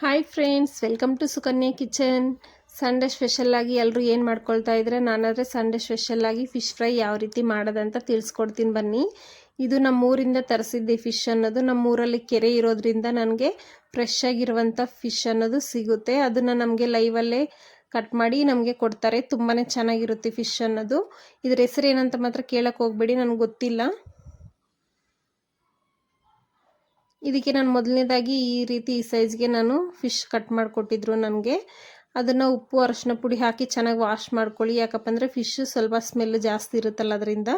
Hi friends welcome to Sukanya kitchen Sunday ಸ್ಪೆಷಲ್ಲಾಗಿ ಎಲ್ಲರೂ ಏನು ಮಾಡ್ಕೊಳ್ತಾ ಇದ್ರೆ ನಾನಾದರೆ ಸಂಡೇ ಸ್ಪೆಷಲ್ಲಾಗಿ ಫಿಶ್ ಫ್ರೈ ಯಾವ ರೀತಿ ಮಾಡೋದಂತ ತಿಳಿಸ್ಕೊಡ್ತೀನಿ ಬನ್ನಿ. ಇದು ನಮ್ಮ ಊರಿಂದ ತರಿಸಿದ್ದೆ ಫಿಶ್ ಅನ್ನೋದು ನಮ್ಮ ಊರಲ್ಲಿ ಕೆರೆ ಇರೋದ್ರಿಂದ ನನಗೆ ಫ್ರೆಶ್ ಆಗಿರುವಂಥ ಫಿಶ್ ಅನ್ನೋದು ಸಿಗುತ್ತೆ. ಅದನ್ನು ನಮಗೆ ಲೈವಲ್ಲೇ ಕಟ್ ಮಾಡಿ ನಮಗೆ ಕೊಡ್ತಾರೆ. ತುಂಬಾ ಚೆನ್ನಾಗಿರುತ್ತೆ ಫಿಶ್ ಅನ್ನೋದು. ಇದ್ರ ಹೆಸರು ಏನಂತ ಮಾತ್ರ ಕೇಳಕ್ಕೆ ಹೋಗ್ಬೇಡಿ, ನನಗೆ ಗೊತ್ತಿಲ್ಲ. ಇದಕ್ಕೆ ನಾನು ಮೊದಲನೇದಾಗಿ ಈ ರೀತಿ ಈ ಸೈಜ್ಗೆ ನಾನು ಫಿಶ್ ಕಟ್ ಮಾಡಿಕೊಟ್ಟಿದ್ರು ನನಗೆ. ಅದನ್ನು ಉಪ್ಪು, ಅರಶಿನ ಪುಡಿ ಹಾಕಿ ಚೆನ್ನಾಗಿ ವಾಶ್ ಮಾಡ್ಕೊಳ್ಳಿ. ಯಾಕಪ್ಪ ಅಂದರೆ ಫಿಶ್ ಸ್ವಲ್ಪ ಸ್ಮೆಲ್ ಜಾಸ್ತಿ ಇರುತ್ತಲ್ಲ ಅದರಿಂದ.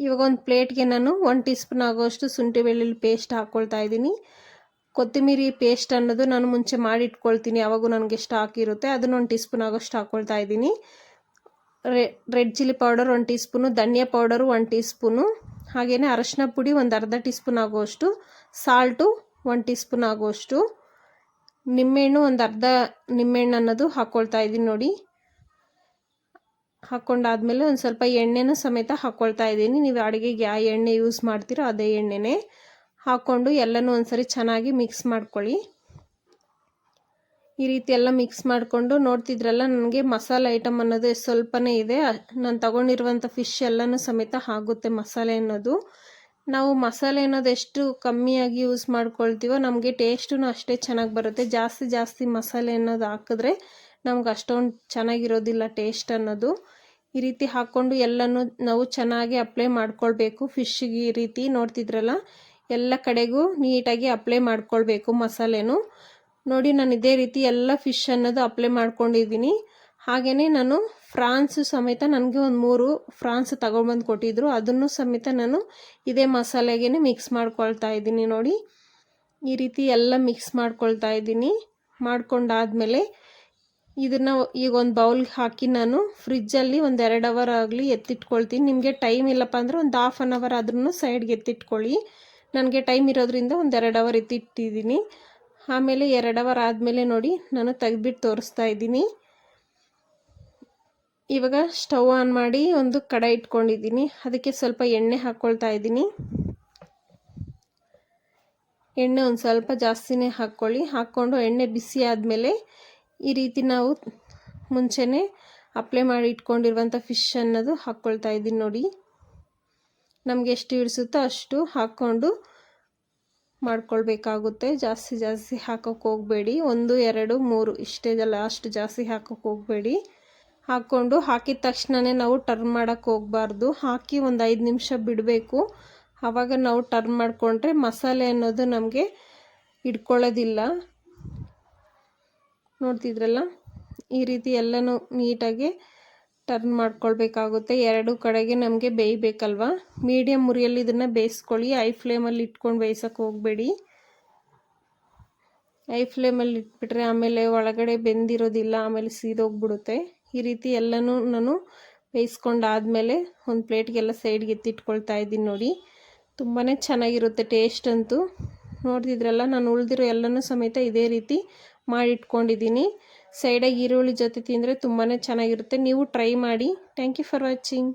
ಇವಾಗ ಒಂದು ಪ್ಲೇಟ್ಗೆ ನಾನು ಒನ್ ಟೀ ಸ್ಪೂನ್ ಆಗೋಷ್ಟು ಶುಂಠಿ ಬೆಳ್ಳುಳ್ಳಿ ಪೇಸ್ಟ್ ಹಾಕ್ಕೊಳ್ತಾ ಇದ್ದೀನಿ. ಕೊತ್ತಂಬರಿ ಪೇಸ್ಟ್ ಅನ್ನೋದು ನಾನು ಮುಂಚೆ ಮಾಡಿ ಇಟ್ಕೊಳ್ತೀನಿ ಯಾವಾಗೂ ನನಗೆ ಸ್ಟಾಕ್ ಇರುತ್ತೆ ಅದನ್ನ ಒಂದು ಟೀ ಸ್ಪೂನ್ ಆಗೋಷ್ಟು ಹಾಕ್ಕೊಳ್ತಾ ಇದ್ದೀನಿ. ರೆಡ್ ಚಿಲ್ಲಿ ಪೌಡರ್ ಒಂದು ಟೀ ಸ್ಪೂನು ಧನಿಯಾ ಪೌಡರು ಒನ್ ಟೀ ಸ್ಪೂನು ಹಾಗೆಯೇ ಅರಶಿನ ಪುಡಿ ಒಂದು ಅರ್ಧ ಟೀ ಸ್ಪೂನ್ ಆಗುವಷ್ಟು, ಸಾಲ್ಟು ಒನ್ ಟೀ ಸ್ಪೂನ್ ಆಗುವಷ್ಟು, ನಿಂಬೆಹಣ್ಣು ಒಂದು ಅರ್ಧ ನಿಂಬೆಹಣ್ಣು ಅನ್ನೋದು ಹಾಕ್ಕೊಳ್ತಾ ಇದ್ದೀನಿ ನೋಡಿ. ಹಾಕ್ಕೊಂಡಾದ್ಮೇಲೆ ಒಂದು ಸ್ವಲ್ಪ ಎಣ್ಣೆನೂ ಸಮೇತ ಹಾಕ್ಕೊಳ್ತಾ ಇದ್ದೀನಿ. ನೀವು ಅಡುಗೆಗೆ ಯಾವ ಎಣ್ಣೆ ಯೂಸ್ ಮಾಡ್ತೀರೋ ಅದೇ ಎಣ್ಣೆನೇ ಹಾಕ್ಕೊಂಡು ಎಲ್ಲನೂ ಒಂದ್ಸರಿ ಚೆನ್ನಾಗಿ ಮಿಕ್ಸ್ ಮಾಡ್ಕೊಳ್ಳಿ. ಈ ರೀತಿ ಎಲ್ಲ ಮಿಕ್ಸ್ ಮಾಡಿಕೊಂಡು ನೋಡ್ತಿದ್ರಲ್ಲ, ನನಗೆ ಮಸಾಲೆ ಐಟಮ್ ಅನ್ನೋದು ಸ್ವಲ್ಪನೇ ಇದೆ. ನಾನು ತಗೊಂಡಿರುವಂಥ ಫಿಶ್ ಎಲ್ಲನೂ ಸಮೇತ ಆಗುತ್ತೆ ಮಸಾಲೆ ಅನ್ನೋದು. ನಾವು ಮಸಾಲೆ ಅನ್ನೋದು ಎಷ್ಟು ಕಮ್ಮಿಯಾಗಿ ಯೂಸ್ ಮಾಡ್ಕೊಳ್ತೀವೋ, ನಮಗೆ ಟೇಸ್ಟೂ ಅಷ್ಟೇ ಚೆನ್ನಾಗಿ ಬರುತ್ತೆ. ಜಾಸ್ತಿ ಜಾಸ್ತಿ ಮಸಾಲೆ ಅನ್ನೋದು ಹಾಕಿದ್ರೆ ನಮ್ಗೆ ಅಷ್ಟೊಂದು ಚೆನ್ನಾಗಿರೋದಿಲ್ಲ ಟೇಸ್ಟ್ ಅನ್ನೋದು. ಈ ರೀತಿ ಹಾಕ್ಕೊಂಡು ಎಲ್ಲನೂ ನಾವು ಚೆನ್ನಾಗಿ ಅಪ್ಲೈ ಮಾಡ್ಕೊಳ್ಬೇಕು. ಫಿಶ್ಗೆ ಈ ರೀತಿ ನೋಡ್ತಿದ್ರಲ್ಲ, ಎಲ್ಲ ಕಡೆಗೂ ನೀಟಾಗಿ ಅಪ್ಲೈ ಮಾಡ್ಕೊಳ್ಬೇಕು ಮಸಾಲೆನೂ. ನೋಡಿ, ನಾನು ಇದೇ ರೀತಿ ಎಲ್ಲ ಫಿಶ್ ಅನ್ನೋದು ಅಪ್ಲೈ ಮಾಡ್ಕೊಂಡಿದ್ದೀನಿ. ಹಾಗೆಯೇ ನಾನು ಫ್ರಾನ್ಸ್ ಸಮೇತ ನನಗೆ ಒಂದು ಮೂರು ಫ್ರಾನ್ಸ್ ತಗೊಬಂದು ಕೊಟ್ಟಿದ್ರು. ಅದನ್ನು ಸಮೇತ ನಾನು ಇದೇ ಮಸಾಲೆಗೆ ಮಿಕ್ಸ್ ಮಾಡ್ಕೊಳ್ತಾ ಇದ್ದೀನಿ ನೋಡಿ. ಈ ರೀತಿ ಎಲ್ಲ ಮಿಕ್ಸ್ ಮಾಡ್ಕೊಳ್ತಾ ಇದ್ದೀನಿ. ಮಾಡ್ಕೊಂಡಾದಮೇಲೆ ಇದನ್ನು ಈಗ ಒಂದು ಬೌಲ್ಗೆ ಹಾಕಿ ನಾನು ಫ್ರಿಜ್ಜಲ್ಲಿ ಒಂದು ಎರಡು ಅವರ್ ಆಗಲಿ ಎತ್ತಿಟ್ಕೊಳ್ತೀನಿ. ನಿಮಗೆ ಟೈಮ್ ಇಲ್ಲಪ್ಪ ಅಂದರೆ ಒಂದು ಹಾಫ್ ಆನ್ ಅವರ್ ಆದ್ರೂ ಸೈಡ್ಗೆ ಎತ್ತಿಟ್ಕೊಳ್ಳಿ. ನನಗೆ ಟೈಮ್ ಇರೋದ್ರಿಂದ ಒಂದು ಎರಡು ಅವರ್ ಎತ್ತಿಟ್ಟಿದ್ದೀನಿ. ಆಮೇಲೆ ಎರಡು ಅವರ್ ಆದಮೇಲೆ ನೋಡಿ ನಾನು ತೆಗೆದ್ಬಿಟ್ಟು ತೋರಿಸ್ತಾ ಇದ್ದೀನಿ. ಇವಾಗ ಸ್ಟವ್ ಆನ್ ಮಾಡಿ ಒಂದು ಕಡ ಇಟ್ಕೊಂಡಿದ್ದೀನಿ. ಅದಕ್ಕೆ ಸ್ವಲ್ಪ ಎಣ್ಣೆ ಹಾಕ್ಕೊಳ್ತಾ ಇದ್ದೀನಿ. ಎಣ್ಣೆ ಒಂದು ಸ್ವಲ್ಪ ಜಾಸ್ತಿನೇ ಹಾಕ್ಕೊಳ್ಳಿ. ಹಾಕ್ಕೊಂಡು ಎಣ್ಣೆ ಬಿಸಿ ಆದಮೇಲೆ ಈ ರೀತಿ ನಾವು ಮುಂಚೆನೇ ಅಪ್ಲೈ ಮಾಡಿ ಇಟ್ಕೊಂಡಿರುವಂಥ ಫಿಶ್ ಅನ್ನೋದು ಹಾಕ್ಕೊಳ್ತಾ ಇದ್ದೀನಿ ನೋಡಿ. ನಮಗೆ ಎಷ್ಟು ಇಡಿಸುತ್ತೋ ಅಷ್ಟು ಹಾಕ್ಕೊಂಡು ಮಾಡ್ಕೊಳ್ಬೇಕಾಗುತ್ತೆ. ಜಾಸ್ತಿ ಜಾಸ್ತಿ ಹಾಕೋಕ್ಕೆ ಹೋಗಬೇಡಿ. ಒಂದು, ಎರಡು, ಮೂರು ಇಷ್ಟೇ ಲಾಸ್ಟ್ ಜಾಸ್ತಿ ಹಾಕೋಕೆ ಹೋಗಬೇಡಿ. ಹಾಕ್ಕೊಂಡು ಹಾಕಿದ ತಕ್ಷಣವೇ ನಾವು ಟರ್ನ್ ಮಾಡೋಕ್ಕೆ ಹೋಗಬಾರ್ದು. ಹಾಕಿ ಒಂದು ಐದು ನಿಮಿಷ ಬಿಡಬೇಕು. ಆವಾಗ ನಾವು ಟರ್ನ್ ಮಾಡಿಕೊಂಡ್ರೆ ಮಸಾಲೆ ಅನ್ನೋದು ನಮಗೆ ಇಟ್ಕೊಳ್ಳೋದಿಲ್ಲ ನೋಡ್ತಿದ್ರಲ್ಲ? ಈ ರೀತಿ ಎಲ್ಲನೂ ನೀಟಾಗಿ ಟರ್ನ್ ಮಾಡ್ಕೊಳ್ಬೇಕಾಗುತ್ತೆ. ಎರಡು ಕಡೆಗೆ ನಮಗೆ ಬೇಯಬೇಕಲ್ವ? ಮೀಡಿಯಮ್ ಮುರಿಯಲ್ಲಿ ಇದನ್ನು ಬೇಯಿಸ್ಕೊಳ್ಳಿ. ಐ ಫ್ಲೇಮಲ್ಲಿ ಇಟ್ಕೊಂಡು ಬೇಯಿಸೋಕೆ ಹೋಗಬೇಡಿ. ಐ ಫ್ಲೇಮಲ್ಲಿ ಇಟ್ಬಿಟ್ರೆ ಆಮೇಲೆ ಒಳಗಡೆ ಬೆಂದಿರೋದಿಲ್ಲ, ಆಮೇಲೆ ಸೀದೋಗ್ಬಿಡುತ್ತೆ. ಈ ರೀತಿ ಎಲ್ಲನೂ ನಾನು ಬೇಯಿಸ್ಕೊಂಡಾದಮೇಲೆ ಒಂದು ಪ್ಲೇಟ್ಗೆಲ್ಲ ಸೈಡ್ಗೆ ಎತ್ತಿಟ್ಕೊಳ್ತಾ ಇದ್ದೀನಿ ನೋಡಿ. ತುಂಬಾ ಚೆನ್ನಾಗಿರುತ್ತೆ ಟೇಸ್ಟ್ ಅಂತೂ. ನೋಡ್ತಿದ್ರಲ್ಲ, ನಾನು ಉಳಿದಿರೋ ಎಲ್ಲನೂ ಸಮೇತ ಇದೇ ರೀತಿ ಮಾಡಿಟ್ಕೊಂಡಿದ್ದೀನಿ. ಸೈಡಾಗಿ ಈರುಳ್ಳಿ ಜೊತೆ ತಿಂದರೆ ತುಂಬಾ ಚೆನ್ನಾಗಿರುತ್ತೆ. ನೀವು ಟ್ರೈ ಮಾಡಿ. Thank you for watching